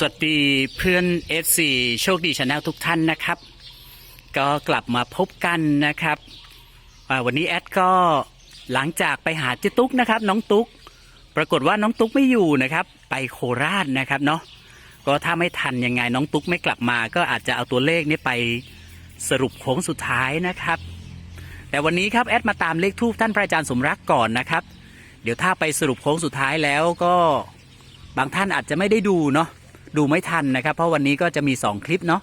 สวัสดีเพื่อน FC โชคดีชาแนลทุกท่านนะครับ ก็กลับมาพบกันนะครับวันนี้แอดก็หลังจากไปหาเจ๊ตุ๊กนะครับ น้องตุ๊ก ปรากฏว่าน้องตุ๊กไม่อยู่นะครับ ไปโคราชนะครับเนาะก็ถ้าไม่ทันยังไงน้องตุ๊กไม่กลับมา ก็อาจจะเอาตัวเลขนี้ไปสรุปโค้งสุดท้ายนะครับ แต่วันนี้ครับแอดมาตามเลขทูปท่านพระอาจารย์สมรักก่อนนะครับ เดี๋ยวถ้าไปสรุปโค้งสุดท้ายแล้วก็บางท่านอาจจะไม่ได้ดูเนาะ ดูไม่ทันนะครับ เพราะวันนี้ก็จะมี 2 คลิปเนาะ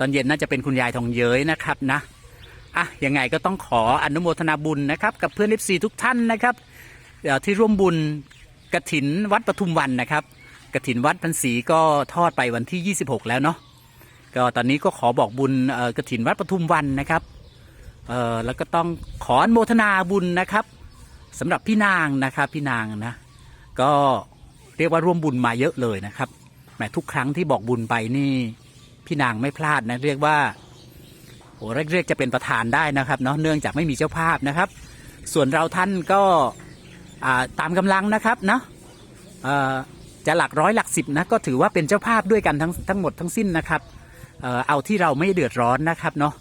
ตอนเย็นน่าจะเป็นคุณยายทองเย้ยนะครับนะอะยังไงก็ต้องขออนุโมทนาบุญนะครับกับเพื่อนเอฟซีทุกท่านนะครับที่ร่วมบุญกระถินวัดปทุมวันนะครับกระถินวัดพันศรีก็ทอดไปวันที่ 26 แล้วเนาะก็ตอนนี้ก็ขอบอกบุญกระถินวัดปทุมวันนะครับเออแล้วก็ต้องขออนุโมทนาบุญนะครับสำหรับพี่นางนะครับพี่นางนะก็เรียกว่าร่วมบุญมาเยอะเลยนะครับ มทุกครั้งที่บอกบุญไปนี่ พี่นางไม่พลาดนะเรียกว่าโอ้เรียกจะเป็นประธานได้นะครับเนาะเนื่องจากไม่มีเจ้าภาพนะครับ ส่วนเราท่านก็ตามกำลังนะครับเนาะจะหลักร้อยหลักสิบนะก็ถือว่าเป็นเจ้าภาพด้วยกันทั้งทั้งหมดทั้งสิ้นนะครับเอาที่เราไม่เดือดร้อนนะครับเนาะ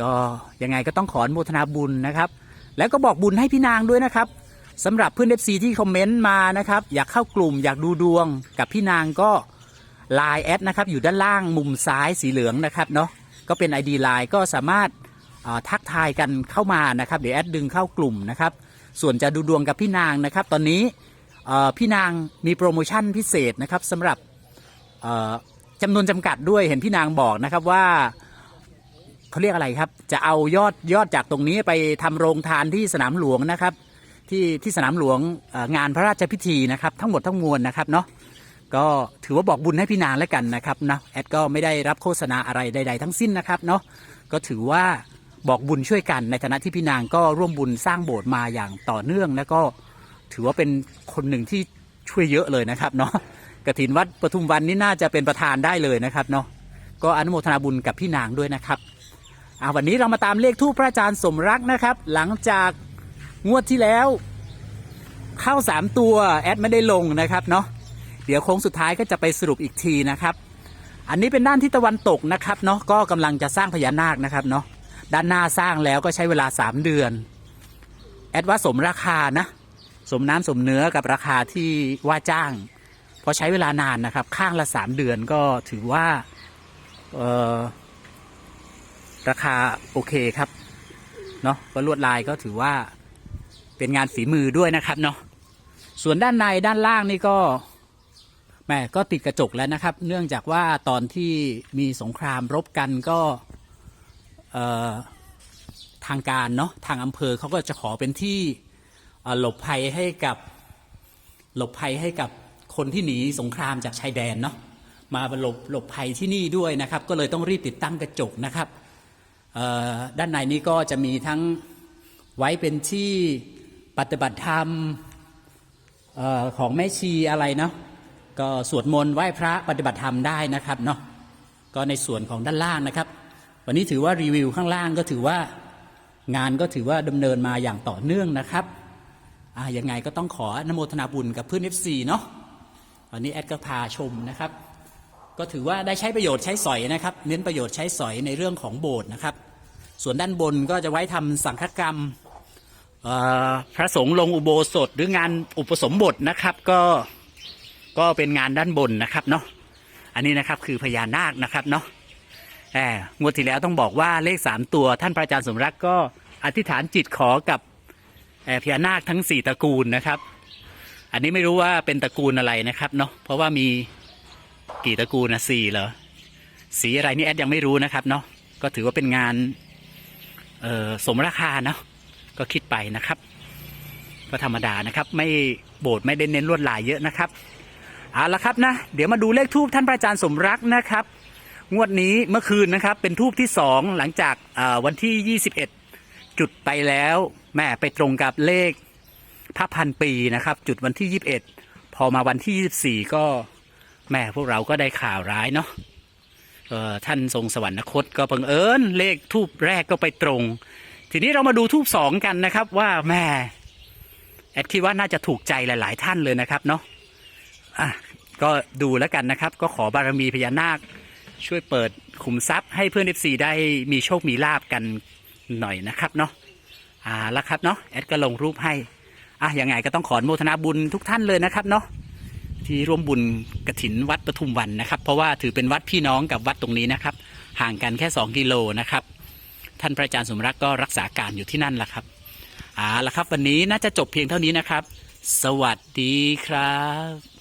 ก็ยังไงก็ต้องขออนุโมทนาบุญนะครับ แล้วก็บอกบุญให้พี่นางด้วยนะครับสำหรับเพื่อนเอฟซีที่คอมเมนต์มานะครับ อยากเข้ากลุ่มอยากดูดวงกับพี่นางก็ ไลน์แอดนะครับอยู่ด้านล่างมุมซ้ายสีเหลืองนะครับเนาะก็เป็น ID ไลน์ก็สามารถทักทายกันเข้ามานะครับเดี๋ยวแอดดึงเข้ากลุ่มนะครับส่วนจะดูดวงกับพี่นางนะครับ ตอนนี้พี่นางมีโปรโมชั่นพิเศษนะครับสำหรับจำนวนจำกัดด้วยเห็นพี่นางบอกนะครับว่าเขาเรียกอะไรครับ จะเอายอดยอดจากตรงนี้ไปทำโรงทานที่สนามหลวงนะครับ ที่ที่สนามหลวงงานพระราชพิธีนะครับ ทั้งหมดทั้งมวลนะครับเนาะ ก็ถือว่าบอกบุญให้พี่นางแล้วกันนะครับนะแอดก็ไม่ได้รับโฆษณาอะไรใด ๆ ทั้งสิ้นนะครับเนาะก็ถือว่าบอกบุญช่วยกันในฐานะที่พี่นางก็ร่วมบุญสร้างโบสถ์มาอย่างต่อเนื่องแล้วก็ถือว่าเป็นคนหนึ่งที่ช่วยเยอะเลยนะครับเนาะกฐินวัดปทุมวันนี่น่าจะเป็นประธานได้เลยนะครับเนาะก็อนุโมทนาบุญกับพี่นางด้วยนะครับอาวันนี้เรามาตามเลขทูปพระอาจารย์สมรักนะครับ หลังจากงวดที่แล้ว เข้าสามตัวแอดไม่ได้ลงนะครับเนาะ เดี๋ยวโค้งสุดท้ายก็จะไปสรุปอีกทีนะครับ อันนี้เป็นด้านที่ตะวันตกนะครับเนาะก็กำลังจะสร้างพญานาคนะครับเนาะด้านหน้าสร้างแล้วก็ใช้เวลา 3 เดือน แอดว่าสมราคานะ สมน้ำสมเนื้อกับราคาที่ว่าจ้างเพราะใช้เวลานานนะครับ ข้างละ 3 เดือนก็ถือว่าราคาโอเคครับเนาะก็ลวดลายก็ถือว่าเป็นงานฝีมือด้วยนะครับเนาะส่วนด้านในด้านล่างนี่ก็ แม่ก็ติดกระจกแล้วนะครับ เนื่องจากว่าตอนที่มีสงครามรบกันก็ทางการเนาะทางอำเภอเขาก็จะขอเป็นที่หลบภัยให้กับหลบภัยให้กับคนที่หนีสงครามจากชายแดนเนาะมาหลบหลบภัยที่นี่ด้วยนะครับ ก็เลยต้องรีบติดตั้งกระจกนะครับด้านในนี้ก็จะมีทั้งไว้เป็นที่ปฏิบัติธรรมออของแม่ชีอะไรเนาะ ก็สวดมนต์ไหว้พระปฏิบัติธรรมได้นะครับเนาะก็ในส่วนของด้านล่างนะครับ วันนี้ถือว่ารีวิวข้างล่างก็ถือว่างานก็ถือว่าดำเนินมาอย่างต่อเนื่องนะครับอ่ายังไงก็ต้องขอนโมทนาบุญกับเพื่อน FC เนาะวันนี้แอดก็พาชมนะครับ ก็ถือว่าได้ใช้ประโยชน์ใช้สอยนะครับ เน้นประโยชน์ใช้สอยในเรื่องของโบสถ์นะครับ ส่วนด้านบนก็จะไว้ทำสังฆกรรมพระสงฆ์ลงอุโบสถหรืองานอุปสมบทนะครับก็ ก็เป็นงานด้านบนนะครับเนาะอันนี้นะครับคือพญานาคนะครับเนาะแหมงวดที่แล้วต้องบอกว่าเลขสามตัวท่านพระอาจารย์สมรักก็อธิษฐานจิตขอกับพญานาคทั้งสี่ตระกูลนะครับ อันนี้ไม่รู้ว่าเป็นตระกูลอะไรนะครับเนาะเพราะว่ามีกี่ตระกูลนะสี่เหรอสีอะไรนี่แอดยังไม่รู้นะครับเนาะก็ถือว่าเป็นงานสมราคาเนาะก็คิดไปนะครับ ก็ธรรมดานะครับ ไม่โบสถ์ไม่ได้เน้นลวดลายเยอะนะครับ เอาละครับนะ เดี๋ยวมาดูเลขทูบท่านพระอาจารย์สมรักนะครับ งวดนี้เมื่อคืนนะครับ เป็นทูบที่สองหลังจากวันที่ 21 จุดไปแล้วแม่ไปตรงกับเลขพระพันปีนะครับ จุดวันที่ 21 พอมาวันที่ 24 ก็แม่พวกเราก็ได้ข่าวร้ายเนาะท่านทรงสวรรคตก็บังเอิญเลขทูบแรกก็ไปตรง ทีนี้เรามาดูทูบสองกันนะครับว่าแม่แอดคิดว่าน่าจะถูกใจหลาย ๆ ท่านเลยนะครับเนาะ อะก็ดูแล้วกันนะครับ ก็ขอบารมีพญานาค ช่วยเปิดขุมทรัพย์ให้เพื่อน FC ได้มีโชคมีลาบกันหน่อยนะครับเนาะอ่าแล้วครับเนาะแอดก็ลงรูปให้อะยังไงก็ต้องขอโมทนาบุญทุกท่านเลยนะครับเนาะที่ร่วมบุญกระถินวัดปทุมวันนะครับ เพราะว่าถือเป็นวัดพี่น้องกับวัดตรงนี้นะครับ ห่างกันแค่ 2 กิโลนะครับ ท่านพระอาจารย์สมรักก็รักษาการอยู่ที่นั่นแหละครับเอาละครับ วันนี้น่าจะจบเพียงเท่านี้นะครับ สวัสดีครับ